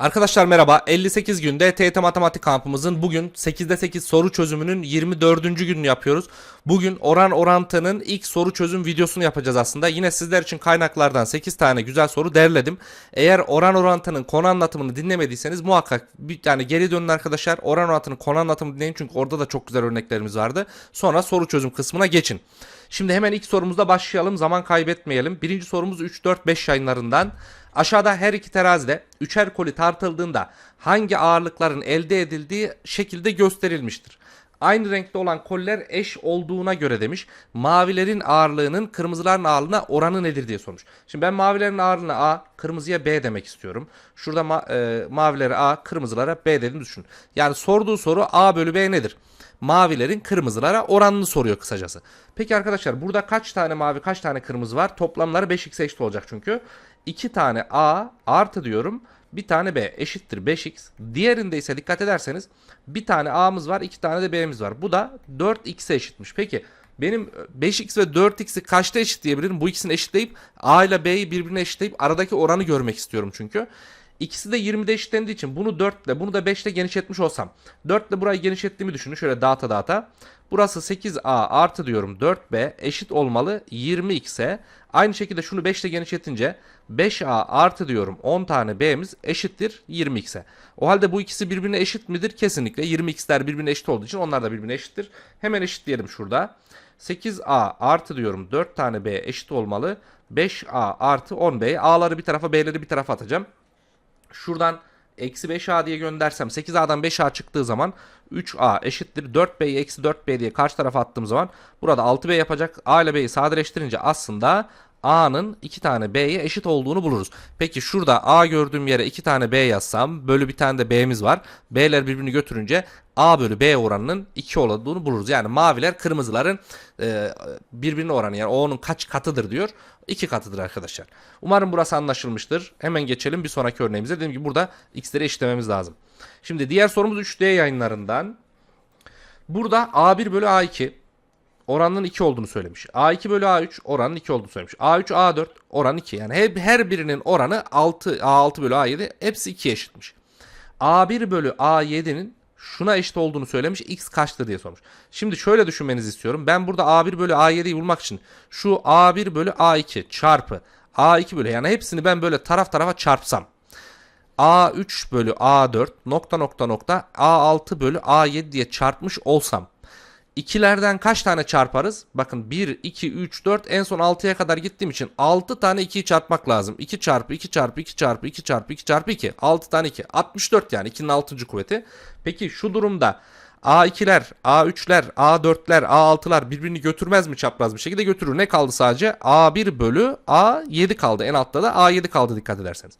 Arkadaşlar merhaba. 58 günde TYT Matematik kampımızın bugün 8'de 8 soru çözümünün 24. gününü yapıyoruz. Bugün oran orantının ilk soru çözüm videosunu yapacağız aslında. Yine sizler için kaynaklardan 8 tane güzel soru derledim. Eğer oran orantının konu anlatımını dinlemediyseniz muhakkak bir yani geri dönün arkadaşlar. Oran orantının konu anlatımını dinleyin çünkü orada da çok güzel örneklerimiz vardı. Sonra soru çözüm kısmına geçin. Şimdi hemen ilk sorumuzda başlayalım. Zaman kaybetmeyelim. Birinci sorumuz 3 4 5 yayınlarından. Aşağıda her iki terazide üçer koli tartıldığında hangi ağırlıkların elde edildiği şekilde gösterilmiştir. Aynı renkte olan koliler eş olduğuna göre demiş. Mavilerin ağırlığının kırmızıların ağırlığına oranı nedir diye sormuş. Şimdi ben mavilerin ağırlığına A, kırmızıya B demek istiyorum. Şurada ma- e, mavilere A, kırmızılara B dediğini düşün. Yani sorduğu soru A bölü B nedir? mavilerin kırmızılara oranını soruyor kısacası. Peki arkadaşlar burada kaç tane mavi kaç tane kırmızı var? Toplamları 5x eşit olacak çünkü. 2 tane A artı diyorum. Bir tane B eşittir 5x. Diğerinde ise dikkat ederseniz bir tane A'mız var, iki tane de B'miz var. Bu da 4x'e eşitmiş. Peki benim 5x ve 4x'i kaçta eşitleyebilirim? Bu ikisini eşitleyip A ile B'yi birbirine eşitleyip aradaki oranı görmek istiyorum çünkü. İkisi de 20'de eşitlendiği için bunu 4 ile bunu da 5 ile genişletmiş olsam. 4 ile burayı genişlettiğimi düşünün. Şöyle dağıta dağıta. Burası 8a artı diyorum 4b eşit olmalı 20x'e. Aynı şekilde şunu 5 ile genişletince 5a artı diyorum 10 tane b'miz eşittir 20x'e. O halde bu ikisi birbirine eşit midir? Kesinlikle 20x'ler birbirine eşit olduğu için onlar da birbirine eşittir. Hemen eşitleyelim şurada. 8a artı diyorum 4 tane b eşit olmalı. 5a artı 10b. A'ları bir tarafa b'leri bir tarafa atacağım. Şuradan eksi 5a diye göndersem 8a'dan 5a çıktığı zaman 3a eşittir 4b'yi eksi 4b diye karşı tarafa attığım zaman burada 6b yapacak. a ile b'yi sadeleştirince aslında a'nın 2 tane b'ye eşit olduğunu buluruz. Peki şurada a gördüğüm yere 2 tane b yazsam bölü bir tane de b'miz var. b'ler birbirini götürünce a bölü b oranının 2 olduğunu buluruz. Yani maviler kırmızıların e, birbirine oranı yani onun kaç katıdır diyor. 2 katıdır arkadaşlar. Umarım burası anlaşılmıştır. Hemen geçelim bir sonraki örneğimize. Dediğim gibi burada x'leri eşitlememiz lazım. Şimdi diğer sorumuz 3D yayınlarından. Burada A1 bölü A2 oranının 2 olduğunu söylemiş. A2 bölü A3 oranın 2 olduğunu söylemiş. A3 A4 oran 2. Yani her, her birinin oranı 6 A6 bölü A7 hepsi 2 eşitmiş. A1 bölü A7'nin şuna eşit olduğunu söylemiş. X kaçtır diye sormuş. Şimdi şöyle düşünmenizi istiyorum. Ben burada A1 bölü A7'yi bulmak için şu A1 bölü A2 çarpı A2 bölü yani hepsini ben böyle taraf tarafa çarpsam. A3 bölü A4 nokta nokta nokta A6 bölü A7 diye çarpmış olsam İkilerden kaç tane çarparız? Bakın 1, 2, 3, 4 en son 6'ya kadar gittiğim için 6 tane 2'yi çarpmak lazım. 2 çarpı 2 çarpı 2 çarpı 2 çarpı 2 çarpı 2. 6 tane 2. 64 yani 2'nin 6. kuvveti. Peki şu durumda A2'ler, A3'ler, A4'ler, A6'lar birbirini götürmez mi çapraz bir şekilde götürür. Ne kaldı sadece? A1 bölü A7 kaldı. En altta da A7 kaldı dikkat ederseniz.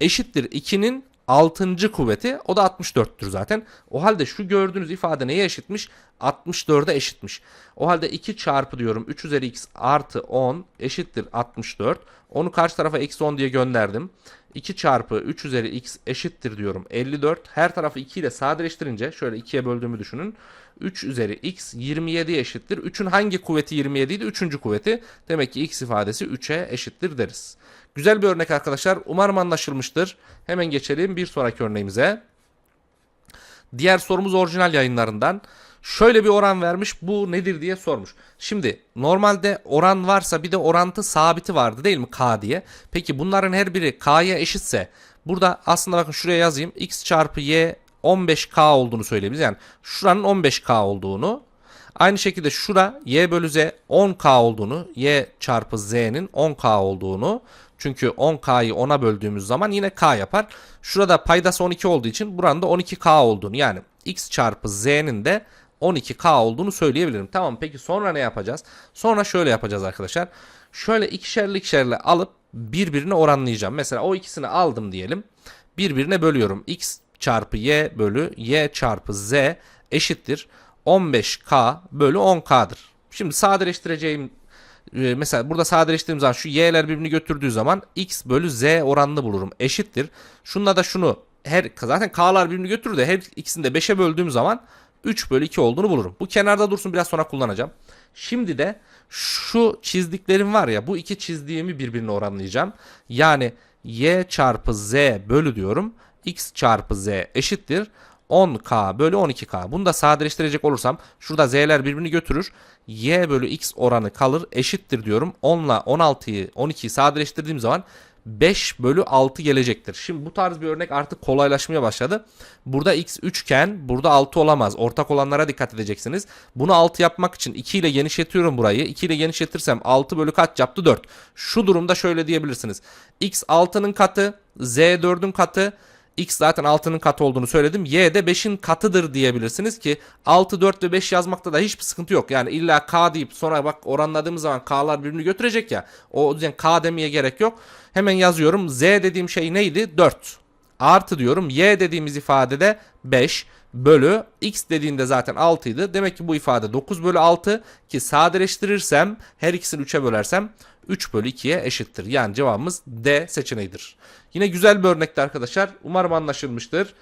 Eşittir 2'nin 6. kuvveti o da 64'tür zaten. O halde şu gördüğünüz ifade neye eşitmiş? 64'e eşitmiş. O halde 2 çarpı diyorum 3 üzeri x artı 10 eşittir 64. Onu karşı tarafa eksi 10 diye gönderdim. 2 çarpı 3 üzeri x eşittir diyorum 54. Her tarafı 2 ile sadeleştirince şöyle 2'ye böldüğümü düşünün. 3 üzeri x 27 eşittir. 3'ün hangi kuvveti 27 idi? 3. kuvveti. Demek ki x ifadesi 3'e eşittir deriz. Güzel bir örnek arkadaşlar. Umarım anlaşılmıştır. Hemen geçelim bir sonraki örneğimize. Diğer sorumuz orijinal yayınlarından. Şöyle bir oran vermiş bu nedir diye sormuş. Şimdi normalde oran varsa bir de orantı sabiti vardı değil mi k diye. Peki bunların her biri k'ya eşitse burada aslında bakın şuraya yazayım x çarpı y 15k olduğunu söyleyebiliriz. Yani şuranın 15k olduğunu Aynı şekilde şura y bölü z 10k olduğunu y çarpı z'nin 10k olduğunu çünkü 10k'yı 10'a böldüğümüz zaman yine k yapar. Şurada paydası 12 olduğu için buranın da 12k olduğunu yani x çarpı z'nin de 12k olduğunu söyleyebilirim. Tamam peki sonra ne yapacağız? Sonra şöyle yapacağız arkadaşlar. Şöyle ikişerli ikişerli alıp birbirine oranlayacağım. Mesela o ikisini aldım diyelim. Birbirine bölüyorum. x çarpı y bölü y çarpı z eşittir. 15k bölü 10k'dır. Şimdi sadeleştireceğim e, mesela burada sadeleştirdiğim zaman şu y'ler birbirini götürdüğü zaman x bölü z oranını bulurum. Eşittir. Şunla da şunu her zaten k'lar birbirini götürür de her ikisini de 5'e böldüğüm zaman 3 bölü 2 olduğunu bulurum. Bu kenarda dursun biraz sonra kullanacağım. Şimdi de şu çizdiklerim var ya bu iki çizdiğimi birbirine oranlayacağım. Yani y çarpı z bölü diyorum. X çarpı z eşittir 10k bölü 12k. Bunu da sadeleştirecek olursam şurada z'ler birbirini götürür. y bölü x oranı kalır eşittir diyorum. 10 ile 16'yı 12'yi sadeleştirdiğim zaman 5 bölü 6 gelecektir. Şimdi bu tarz bir örnek artık kolaylaşmaya başladı. Burada x 3 iken burada 6 olamaz. Ortak olanlara dikkat edeceksiniz. Bunu 6 yapmak için 2 ile genişletiyorum burayı. 2 ile genişletirsem 6 bölü kaç yaptı 4. Şu durumda şöyle diyebilirsiniz. x 6'nın katı, z 4'ün katı, X zaten 6'nın katı olduğunu söyledim. Y de 5'in katıdır diyebilirsiniz ki 6, 4 ve 5 yazmakta da hiçbir sıkıntı yok. Yani illa K deyip sonra bak oranladığımız zaman K'lar birbirini götürecek ya. O yüzden K demeye gerek yok. Hemen yazıyorum. Z dediğim şey neydi? 4. Artı diyorum. Y dediğimiz ifadede 5 bölü x dediğinde zaten 6 idi. Demek ki bu ifade 9 bölü 6 ki sadeleştirirsem her ikisini 3'e bölersem 3 bölü 2'ye eşittir. Yani cevabımız D seçeneğidir. Yine güzel bir örnekti arkadaşlar. Umarım anlaşılmıştır.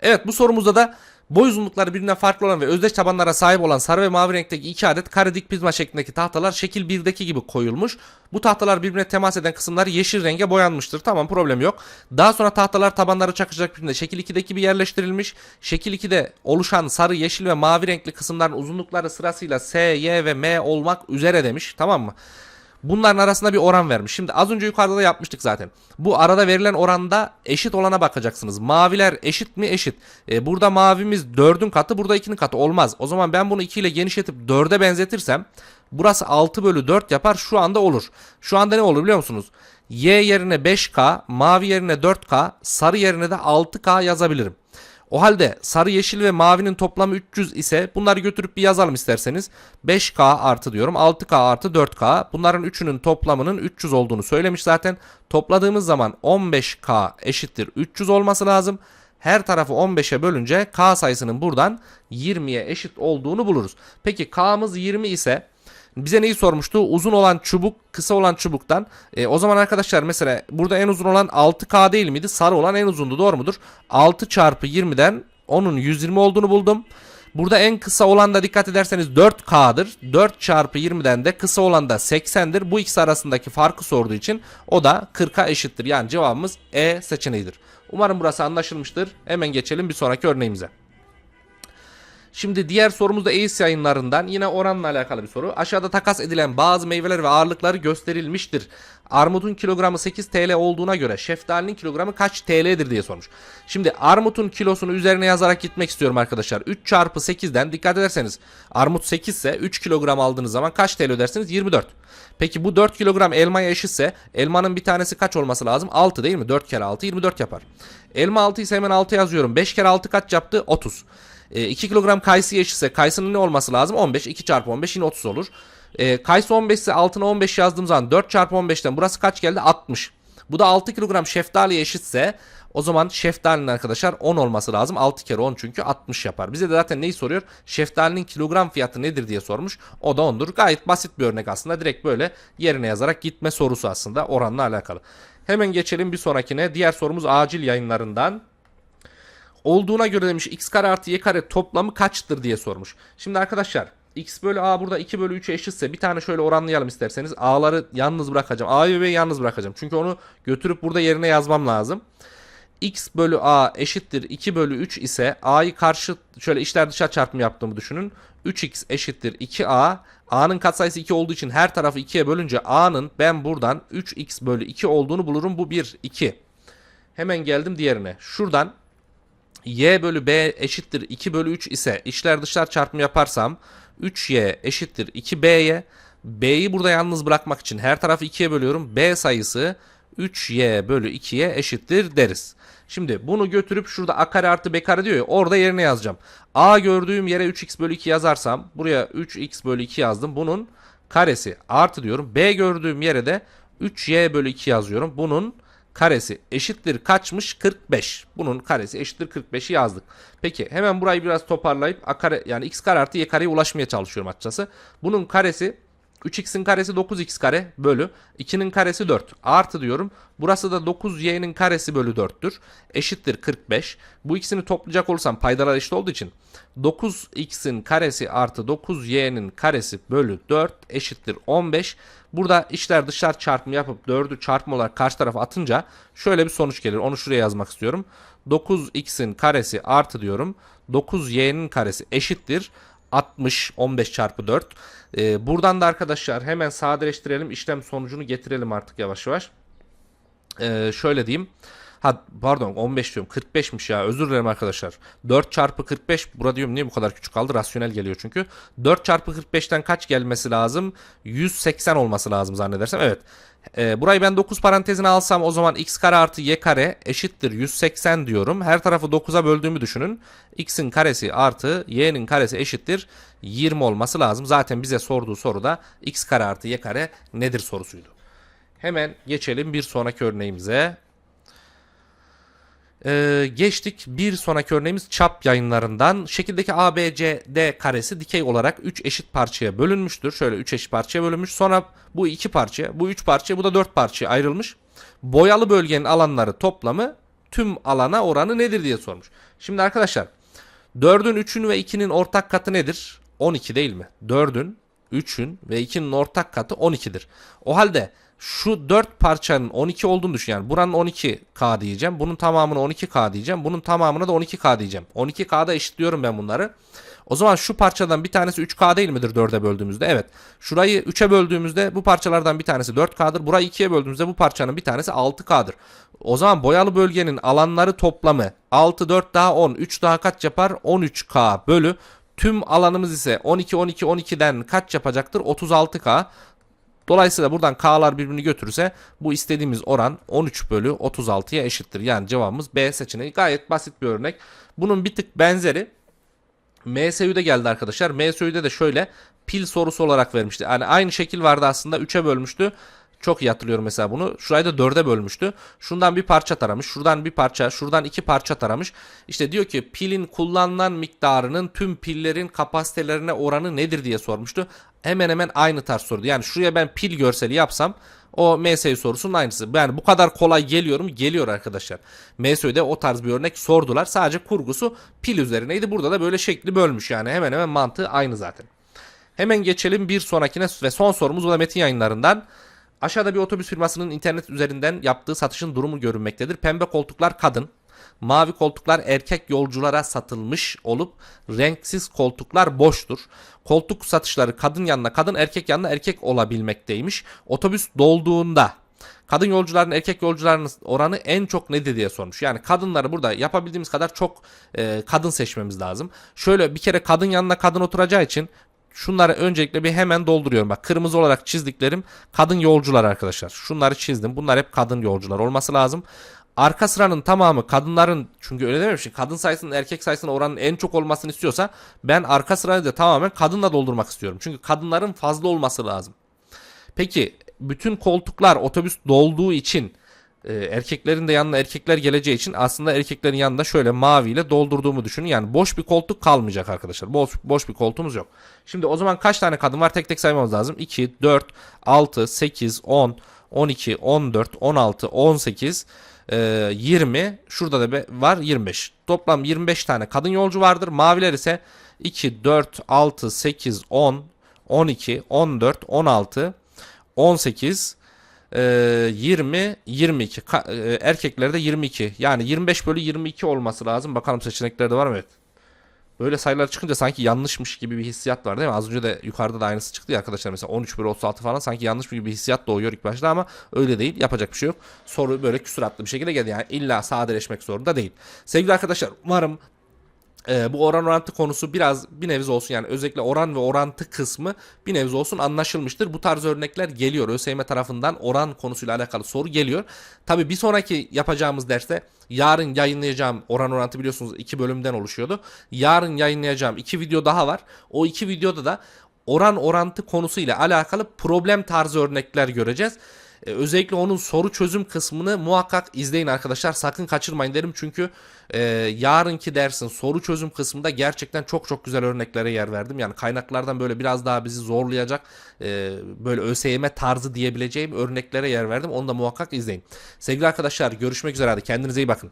Evet bu sorumuzda da boy uzunlukları birbirinden farklı olan ve özdeş tabanlara sahip olan sarı ve mavi renkteki iki adet kare dik prizma şeklindeki tahtalar şekil 1'deki gibi koyulmuş. Bu tahtalar birbirine temas eden kısımlar yeşil renge boyanmıştır. Tamam problem yok. Daha sonra tahtalar tabanları çakışacak birbirine şekil 2'deki gibi yerleştirilmiş. Şekil 2'de oluşan sarı, yeşil ve mavi renkli kısımların uzunlukları sırasıyla S, Y ve M olmak üzere demiş. Tamam mı? Bunların arasında bir oran vermiş. Şimdi az önce yukarıda da yapmıştık zaten. Bu arada verilen oranda eşit olana bakacaksınız. Maviler eşit mi? Eşit. E, burada mavimiz 4'ün katı burada 2'nin katı olmaz. O zaman ben bunu 2 ile genişletip 4'e benzetirsem burası 6 bölü 4 yapar şu anda olur. Şu anda ne olur biliyor musunuz? Y yerine 5K, mavi yerine 4K, sarı yerine de 6K yazabilirim. O halde sarı, yeşil ve mavinin toplamı 300 ise bunları götürüp bir yazalım isterseniz. 5K artı diyorum 6K artı 4K. Bunların üçünün toplamının 300 olduğunu söylemiş zaten. Topladığımız zaman 15K eşittir 300 olması lazım. Her tarafı 15'e bölünce K sayısının buradan 20'ye eşit olduğunu buluruz. Peki K'mız 20 ise bize neyi sormuştu? Uzun olan çubuk, kısa olan çubuktan. E, o zaman arkadaşlar mesela burada en uzun olan 6K değil miydi? Sarı olan en uzundu doğru mudur? 6 çarpı 20'den onun 120 olduğunu buldum. Burada en kısa olan da dikkat ederseniz 4K'dır. 4 çarpı 20'den de kısa olan da 80'dir. Bu ikisi arasındaki farkı sorduğu için o da 40'a eşittir. Yani cevabımız E seçeneğidir. Umarım burası anlaşılmıştır. Hemen geçelim bir sonraki örneğimize. Şimdi diğer sorumuz da ACE yayınlarından yine oranla alakalı bir soru. Aşağıda takas edilen bazı meyveler ve ağırlıkları gösterilmiştir. Armutun kilogramı 8 TL olduğuna göre şeftalinin kilogramı kaç TL'dir diye sormuş. Şimdi armutun kilosunu üzerine yazarak gitmek istiyorum arkadaşlar. 3 çarpı 8'den dikkat ederseniz armut 8 ise 3 kilogram aldığınız zaman kaç TL ödersiniz? 24. Peki bu 4 kilogram elmaya eşitse elmanın bir tanesi kaç olması lazım? 6 değil mi? 4 kere 6 24 yapar. Elma 6 ise hemen 6 yazıyorum. 5 kere 6 kaç yaptı? 30. 2 kilogram kayısı eşitse kayısının ne olması lazım? 15. 2 çarpı 15 yine 30 olur. E, kayısı 15 ise altına 15 yazdığım zaman 4 çarpı 15'ten burası kaç geldi? 60. Bu da 6 kilogram şeftali eşitse o zaman şeftalinin arkadaşlar 10 olması lazım. 6 kere 10 çünkü 60 yapar. Bize de zaten neyi soruyor? Şeftalinin kilogram fiyatı nedir diye sormuş. O da 10'dur. Gayet basit bir örnek aslında. Direkt böyle yerine yazarak gitme sorusu aslında oranla alakalı. Hemen geçelim bir sonrakine. Diğer sorumuz acil yayınlarından olduğuna göre demiş x kare artı y kare toplamı kaçtır diye sormuş. Şimdi arkadaşlar x bölü a burada 2 bölü 3'e eşitse bir tane şöyle oranlayalım isterseniz. a'ları yalnız bırakacağım. a'yı ve yalnız bırakacağım. Çünkü onu götürüp burada yerine yazmam lazım. x bölü a eşittir 2 bölü 3 ise a'yı karşı şöyle içler dışarı çarpımı yaptığımı düşünün. 3x eşittir 2a. a'nın katsayısı 2 olduğu için her tarafı 2'ye bölünce a'nın ben buradan 3x bölü 2 olduğunu bulurum. Bu 1, 2. Hemen geldim diğerine. Şuradan y bölü b eşittir 2 bölü 3 ise içler dışlar çarpımı yaparsam 3y eşittir 2b'ye b'yi burada yalnız bırakmak için her tarafı 2'ye bölüyorum. b sayısı 3y bölü 2'ye eşittir deriz. Şimdi bunu götürüp şurada a kare artı b kare diyor ya orada yerine yazacağım. a gördüğüm yere 3x bölü 2 yazarsam buraya 3x bölü 2 yazdım. Bunun karesi artı diyorum. b gördüğüm yere de 3y bölü 2 yazıyorum. Bunun karesi eşittir kaçmış? 45. Bunun karesi eşittir 45'i yazdık. Peki hemen burayı biraz toparlayıp a kare yani x kare artı y kareye ulaşmaya çalışıyorum açıkçası. Bunun karesi 3x'in karesi 9x kare bölü 2'nin karesi 4 artı diyorum. Burası da 9y'nin karesi bölü 4'tür. Eşittir 45. Bu ikisini toplayacak olursam paydalar eşit olduğu için 9x'in karesi artı 9y'nin karesi bölü 4 eşittir 15. Burada içler dışlar çarpımı yapıp 4'ü çarpım olarak karşı tarafa atınca şöyle bir sonuç gelir. Onu şuraya yazmak istiyorum. 9x'in karesi artı diyorum. 9y'nin karesi eşittir 60 15 çarpı 4. Ee, buradan da arkadaşlar hemen sadeleştirelim. işlem sonucunu getirelim artık yavaş yavaş. Ee, şöyle diyeyim. Ha pardon 15 diyorum 45'miş ya özür dilerim arkadaşlar. 4 çarpı 45 burada diyorum niye bu kadar küçük kaldı rasyonel geliyor çünkü. 4 çarpı 45'ten kaç gelmesi lazım? 180 olması lazım zannedersem evet. Ee, burayı ben 9 parantezine alsam o zaman x kare artı y kare eşittir 180 diyorum. Her tarafı 9'a böldüğümü düşünün. x'in karesi artı y'nin karesi eşittir 20 olması lazım. Zaten bize sorduğu soruda x kare artı y kare nedir sorusuydu. Hemen geçelim bir sonraki örneğimize. Ee, geçtik bir sonraki örneğimiz çap yayınlarından. Şekildeki ABCD karesi dikey olarak 3 eşit parçaya bölünmüştür. Şöyle 3 eşit parçaya bölünmüş. Sonra bu 2 parçaya, bu 3 parçaya, bu da 4 parçaya ayrılmış. Boyalı bölgenin alanları toplamı tüm alana oranı nedir diye sormuş. Şimdi arkadaşlar 4'ün 3'ün ve 2'nin ortak katı nedir? 12 değil mi? 4'ün 3'ün ve 2'nin ortak katı 12'dir. O halde şu 4 parçanın 12 olduğunu düşün. Yani buranın 12K diyeceğim. Bunun tamamını 12K diyeceğim. Bunun tamamını da 12K diyeceğim. 12K'da eşitliyorum ben bunları. O zaman şu parçadan bir tanesi 3K değil midir 4'e böldüğümüzde? Evet. Şurayı 3'e böldüğümüzde bu parçalardan bir tanesi 4K'dır. Burayı 2'ye böldüğümüzde bu parçanın bir tanesi 6K'dır. O zaman boyalı bölgenin alanları toplamı 6, 4 daha 10, 3 daha kaç yapar? 13K bölü Tüm alanımız ise 12 12 12'den kaç yapacaktır? 36K. Dolayısıyla buradan K'lar birbirini götürürse bu istediğimiz oran 13 bölü 36'ya eşittir. Yani cevabımız B seçeneği. Gayet basit bir örnek. Bunun bir tık benzeri MSÜ'de geldi arkadaşlar. MSÜ'de de şöyle pil sorusu olarak vermişti. Yani aynı şekil vardı aslında 3'e bölmüştü. Çok iyi hatırlıyorum mesela bunu. Şurayı da 4'e bölmüştü. Şundan bir parça taramış. Şuradan bir parça, şuradan iki parça taramış. İşte diyor ki pilin kullanılan miktarının tüm pillerin kapasitelerine oranı nedir diye sormuştu. Hemen hemen aynı tarz sordu. Yani şuraya ben pil görseli yapsam o MSU sorusunun aynısı. Yani bu kadar kolay geliyor mu? Geliyor arkadaşlar. MSU'de o tarz bir örnek sordular. Sadece kurgusu pil üzerineydi. Burada da böyle şekli bölmüş yani. Hemen hemen mantığı aynı zaten. Hemen geçelim bir sonrakine ve son sorumuz bu da metin yayınlarından. Aşağıda bir otobüs firmasının internet üzerinden yaptığı satışın durumu görünmektedir. Pembe koltuklar kadın, mavi koltuklar erkek yolculara satılmış olup renksiz koltuklar boştur. Koltuk satışları kadın yanına kadın erkek yanına erkek olabilmekteymiş. Otobüs dolduğunda kadın yolcuların erkek yolcuların oranı en çok nedir diye sormuş. Yani kadınları burada yapabildiğimiz kadar çok e, kadın seçmemiz lazım. Şöyle bir kere kadın yanına kadın oturacağı için şunları öncelikle bir hemen dolduruyorum. Bak kırmızı olarak çizdiklerim kadın yolcular arkadaşlar. Şunları çizdim. Bunlar hep kadın yolcular olması lazım. Arka sıranın tamamı kadınların çünkü öyle dememişim. Kadın sayısının erkek sayısının oranın en çok olmasını istiyorsa ben arka sırayı da tamamen kadınla doldurmak istiyorum. Çünkü kadınların fazla olması lazım. Peki bütün koltuklar otobüs dolduğu için e, erkeklerin de yanına erkekler geleceği için aslında erkeklerin yanında şöyle maviyle doldurduğumu düşünün. Yani boş bir koltuk kalmayacak arkadaşlar. Boş, boş bir koltuğumuz yok. Şimdi o zaman kaç tane kadın var tek tek saymamız lazım. 2, 4, 6, 8, 10, 12, 14, 16, 18, e, 20. Şurada da var 25. Toplam 25 tane kadın yolcu vardır. Maviler ise 2, 4, 6, 8, 10, 12, 14, 16, 18, e, 20, 22. Ka- e, erkeklerde 22. Yani 25 bölü 22 olması lazım. Bakalım seçeneklerde var mı? Evet. Böyle sayılar çıkınca sanki yanlışmış gibi bir hissiyat var değil mi? Az önce de yukarıda da aynısı çıktı ya arkadaşlar. Mesela 13 bölü 36 falan sanki yanlış gibi bir hissiyat doğuyor ilk başta ama öyle değil. Yapacak bir şey yok. Soru böyle küsuratlı bir şekilde geldi. Yani illa sadeleşmek zorunda değil. Sevgili arkadaşlar umarım ee, bu oran orantı konusu biraz bir nebze olsun yani özellikle oran ve orantı kısmı bir nebze olsun anlaşılmıştır. Bu tarz örnekler geliyor. ÖSYM tarafından oran konusuyla alakalı soru geliyor. Tabi bir sonraki yapacağımız derste yarın yayınlayacağım oran orantı biliyorsunuz iki bölümden oluşuyordu. Yarın yayınlayacağım iki video daha var. O iki videoda da oran orantı konusuyla alakalı problem tarzı örnekler göreceğiz. E, özellikle onun soru çözüm kısmını muhakkak izleyin arkadaşlar. Sakın kaçırmayın derim çünkü e, yarınki dersin soru çözüm kısmında gerçekten çok çok güzel örneklere yer verdim. Yani kaynaklardan böyle biraz daha bizi zorlayacak e, böyle ÖSYM tarzı diyebileceğim örneklere yer verdim. Onu da muhakkak izleyin. Sevgili arkadaşlar görüşmek üzere hadi kendinize iyi bakın.